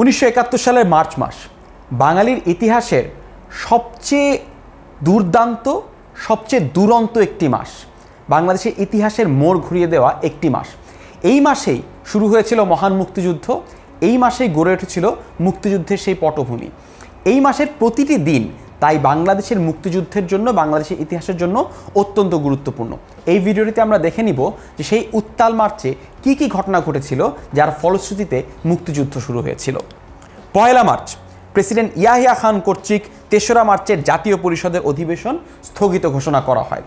উনিশশো একাত্তর সালের মার্চ মাস, বাঙালির ইতিহাসের সবচেয়ে দুর্দান্ত, সবচেয়ে দুরন্ত একটি মাস, বাংলাদেশের ইতিহাসের মোড় ঘুরিয়ে দেওয়া একটি মাস। এই মাসেই শুরু হয়েছিল মহান মুক্তিযুদ্ধ, এই মাসেই গড়ে উঠেছিল মুক্তিযুদ্ধের সেই পটভূমি। এই মাসের প্রতিটি দিন তাই বাংলাদেশের মুক্তিযুদ্ধের জন্য, বাংলাদেশের ইতিহাসের জন্য অত্যন্ত গুরুত্বপূর্ণ। এই ভিডিওটিতে আমরা দেখে নিব যে সেই উত্তাল মার্চে কি কি ঘটনা ঘটেছিল, যার ফলশ্রুতিতে মুক্তিযুদ্ধ শুরু হয়েছিল। পয়লা মার্চ, প্রেসিডেন্ট ইয়াহিয়া খান কর্তৃক তেসরা মার্চের জাতীয় পরিষদের অধিবেশন স্থগিত ঘোষণা করা হয়।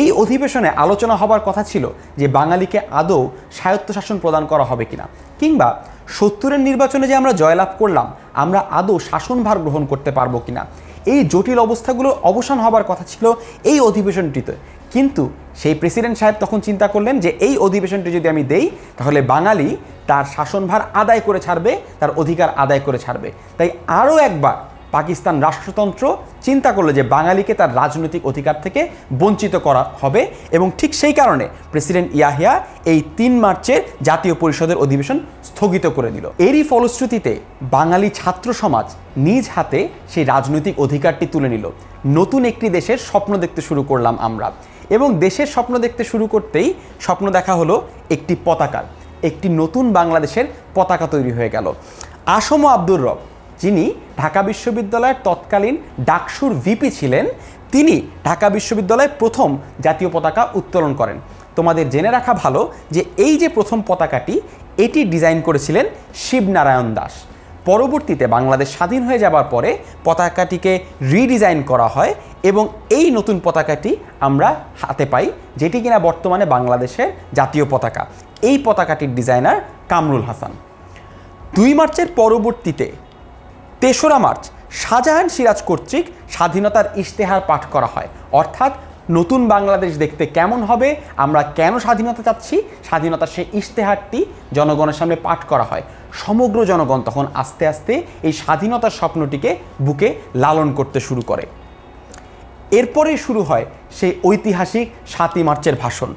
এই অধিবেশনে আলোচনা হবার কথা ছিল যে বাঙালিকে আদৌ স্বায়ত্তশাসন প্রদান করা হবে কিনা, কিংবা সত্তরের নির্বাচনে যে আমরা জয়লাভ করলাম, আমরা আদৌ শাসনভার গ্রহণ করতে পারব কিনা। এই জটিল অবস্থাগুলোর অবসান হবার কথা ছিল এই অধিবেশনটিতে। কিন্তু সেই প্রেসিডেন্ট সাহেব তখন চিন্তা করলেন যে এই অধিবেশনটি যদি আমি দেই, তাহলে বাঙালি তার শাসনভার আদায় করে ছাড়বে, তার অধিকার আদায় করে ছাড়বে। তাই আরও একবার পাকিস্তান রাষ্ট্রতন্ত্র চিন্তা করল যে বাঙালিকে তার রাজনৈতিক অধিকার থেকে বঞ্চিত করা হবে এবং ঠিক সেই কারণে প্রেসিডেন্ট ইয়াহিয়া এই তিন মার্চের জাতীয় পরিষদের অধিবেশন স্থগিত করে দিল। এরই ফলশ্রুতিতে বাঙালি ছাত্র সমাজ নিজ হাতে সেই রাজনৈতিক অধিকারটি তুলে নিল। নতুন একটি দেশের স্বপ্ন দেখতে শুরু করলাম আমরা এবং দেশের স্বপ্ন দেখতে শুরু করতেই স্বপ্ন দেখা হলো একটি পতাকার, একটি নতুন বাংলাদেশের পতাকা তৈরি হয়ে গেল। আসম আব্দুর রব যিনি ঢাকা বিশ্ববিদ্যালয়ের তৎকালীন ডাকসুর ভিপি ছিলেন, তিনি ঢাকা বিশ্ববিদ্যালয়ে প্রথম জাতীয় পতাকা উত্তোলন করেন। তোমাদের জেনে রাখা ভালো যে এই যে প্রথম পতাকাটি, এটি ডিজাইন করেছিলেন শিবনারায়ণ দাস। পরবর্তীতে বাংলাদেশ স্বাধীন হয়ে যাবার পরে পতাকাটিকে রিডিজাইন করা হয় এবং এই নতুন পতাকাটি আমরা হাতে পাই, যেটি কিনা বর্তমানে বাংলাদেশের জাতীয় পতাকা। এই পতাকাটির ডিজাইনার কামরুল হাসান। দুই মার্চের পরবর্তীতে তেসরা মার্চ শাহজাহান সিরাজ কর্তৃক স্বাধীনতার ইশতেহার পাঠ করা হয়। অর্থাৎ নতুন বাংলাদেশ দেখতে কেমন হবে, আমরা কেন স্বাধীনতা চাচ্ছি, স্বাধীনতার সেই ইশতেহারটি জনগণের সামনে পাঠ করা হয়। সমগ্র জনগণ তখন আস্তে আস্তে এই স্বাধীনতার স্বপ্নটিকে বুকে লালন করতে শুরু করে। এরপরেই শুরু হয় সেই ঐতিহাসিক সাতই মার্চের ভাষণ।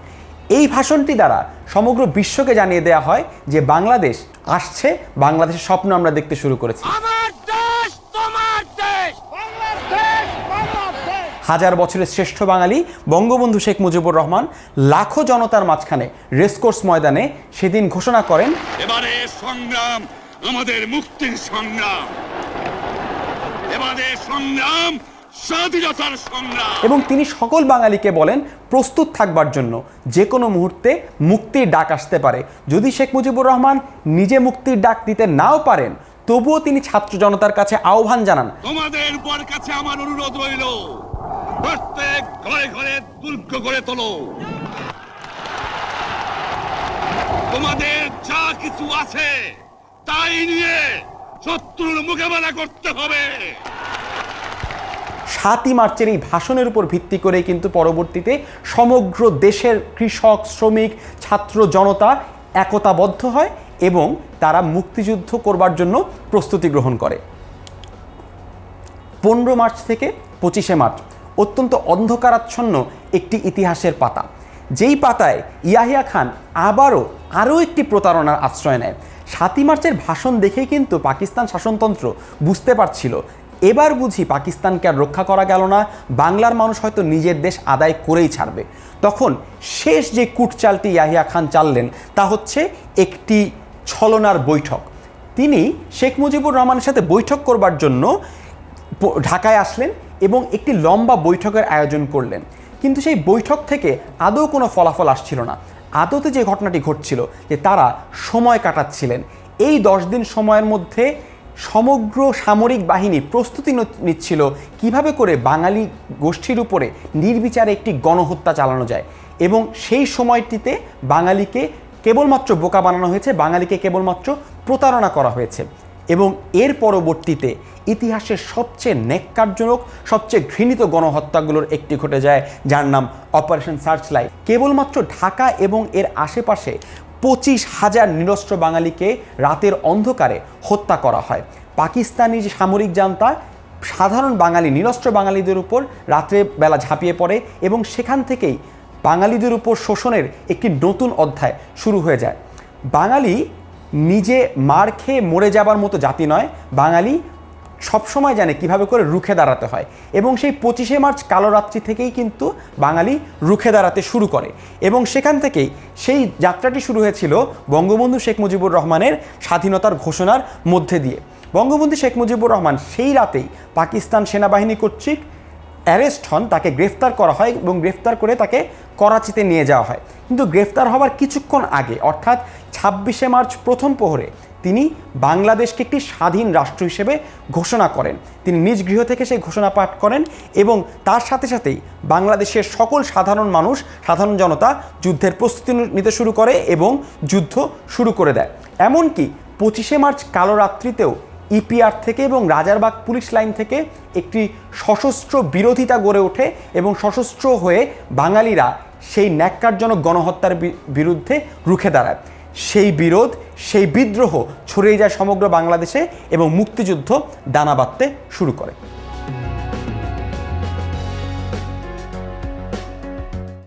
এই ভাষণটি দ্বারা সমগ্র বিশ্বকে জানিয়ে দেওয়া হয় যে বাংলাদেশ আসছে, বাংলাদেশের স্বপ্ন আমরা দেখতে শুরু করেছি আমার দেশ তোমার দেশ বাংলাদেশ বাংলাদেশ হাজার বছরের শ্রেষ্ঠ বাঙালি বঙ্গবন্ধু শেখ মুজিবুর রহমান লাখো জনতার মাঝখানে রেসকোর্স ময়দানে সেদিন ঘোষণা করেন এবারে সংগ্রাম আমাদের মুক্তির সংগ্রাম। এবারে সংগ্রাম স্বাধীনতার সংগ্রাম। এবং তিনি সকল বাঙালিকে বলেন প্রস্তুত থাকবার জন্য যে কোনো মুহূর্তে মুক্তির ডাক আসতে পারে। যদি শেখ মুজিবুর রহমান নিজে মুক্তির ডাক দিতে নাও পারেন তবুও তিনি ছাত্র জনতার কাছে আহ্বান জানান। তোমাদের উপর কাছে আমার অনুরোধ রইল। প্রত্যেক ঘরে ঘরে দুর্গ করে তোলো। তোমাদের যা কিছু আছে, তাই নিয়ে শত্রুর মোকাবেলা করতে হবে। সাতই মার্চের এই ভাষণের উপর ভিত্তি করে কিন্তু পরবর্তীতে সমগ্র দেশের কৃষক, শ্রমিক, ছাত্র জনতা একতাবদ্ধ হয় এবং তারা মুক্তিযুদ্ধ করবার জন্য প্রস্তুতি গ্রহণ করে। পনেরো মার্চ থেকে পঁচিশে মার্চ অত্যন্ত অন্ধকারাচ্ছন্ন একটি ইতিহাসের পাতা। যেই পাতায় ইয়াহিয়া খান আবারও আরও একটি প্রতারণার আশ্রয় নেয়। সাতই মার্চের ভাষণ দেখেই কিন্তু পাকিস্তান শাসনতন্ত্র বুঝতে পারছিল, এবার বুঝি পাকিস্তানকে আর রক্ষা করা গেল না, বাংলার মানুষ হয়তো নিজের দেশ আদায় করেই ছাড়বে। তখন শেষ যে কুটচালটি ইয়াহিয়া খান চাললেন, তা হচ্ছে একটি ছলনার বৈঠক। তিনি শেখ মুজিবুর রহমানের সাথে বৈঠক করবার জন্য ঢাকায় আসলেন এবং একটি লম্বা বৈঠকের আয়োজন করলেন। কিন্তু সেই বৈঠক থেকে আদৌ কোনো ফলাফল আসছিল না। আদতে যে ঘটনাটি ঘটছিল যে তারা সময় কাটাচ্ছিলেন। এই দশ দিন সময়ের মধ্যে সমগ্র সামরিক বাহিনী প্রস্তুতি নিচ্ছিল কীভাবে করে বাঙালি গোষ্ঠীর উপরে নির্বিচারে একটি গণহত্যা চালানো যায়। এবং সেই সময়টিতে বাঙালিকে কেবলমাত্র বোকা বানানো হয়েছে, বাঙালিকে কেবলমাত্র প্রতারণা করা হয়েছে। এবং এর পরবর্তীতে ইতিহাসের সবচেয়ে নেককারজনক সবচেয়ে ঘৃণিত গণহত্যাগুলোর একটি ঘটে যায়, যার নাম অপারেশন সার্চলাইট কেবলমাত্র ঢাকা এবং এর আশেপাশে পঁচিশ হাজার নিরস্ত্র বাঙালিকে রাতের অন্ধকারে হত্যা করা হয়। পাকিস্তানি যে সামরিক জান্তা, সাধারণ বাঙালি, নিরস্ত্র বাঙালিদের উপর রাত্রে বেলা ঝাঁপিয়ে পড়ে এবং সেখান থেকেই বাঙালিদের উপর শোষণের একটি নতুন অধ্যায় শুরু হয়ে যায়। বাঙালি নিজে মার খেয়ে মরে যাবার মতো জাতি নয়। বাঙালি সবসময় জানে কীভাবে করে রুখে দাঁড়াতে হয়। এবং সেই পঁচিশে মার্চ কালো রাত্রি থেকেই কিন্তু বাঙালি রুখে দাঁড়াতে শুরু করে। এবং সেখান থেকেই সেই যাত্রাটি শুরু হয়েছিল বঙ্গবন্ধু শেখ মুজিবুর রহমানের স্বাধীনতার ঘোষণার মধ্যে দিয়ে। বঙ্গবন্ধু শেখ মুজিবুর রহমান সেই রাতেই পাকিস্তান সেনাবাহিনী কর্তৃক অ্যারেস্ট হন, তাকে গ্রেফতার করা হয় এবং গ্রেফতার করে তাকে করাচিতে নিয়ে যাওয়া হয়। কিন্তু গ্রেফতার হওয়ার কিছুক্ষণ আগে, অর্থাৎ ছাব্বিশে মার্চ প্রথম প্রহরে তিনি বাংলাদেশকে একটি স্বাধীন রাষ্ট্র হিসেবে ঘোষণা করেন। তিনি নিজ গৃহ থেকে সেই ঘোষণা পাঠ করেন এবং তার সাথে সাথেই বাংলাদেশের সকল সাধারণ মানুষ, সাধারণ জনতা যুদ্ধের প্রস্তুতি নিতে শুরু করে এবং যুদ্ধ শুরু করে দেয়। এমনকি পঁচিশে মার্চ কালো রাত্রিতেও ইপিআর থেকে এবং রাজারবাগ পুলিশ লাইন থেকে একটি সশস্ত্র বিরোধিতা গড়ে ওঠে এবং সশস্ত্র হয়ে বাঙালিরা সেই ন্যাক্কারজনক গণহত্যার বিরুদ্ধে রুখে দাঁড়ায়। সেই বিরোধ, সেই বিদ্রোহ ছড়িয়ে যায় সমগ্র বাংলাদেশে এবং মুক্তিযুদ্ধ দানা বাঁধতে শুরু করে।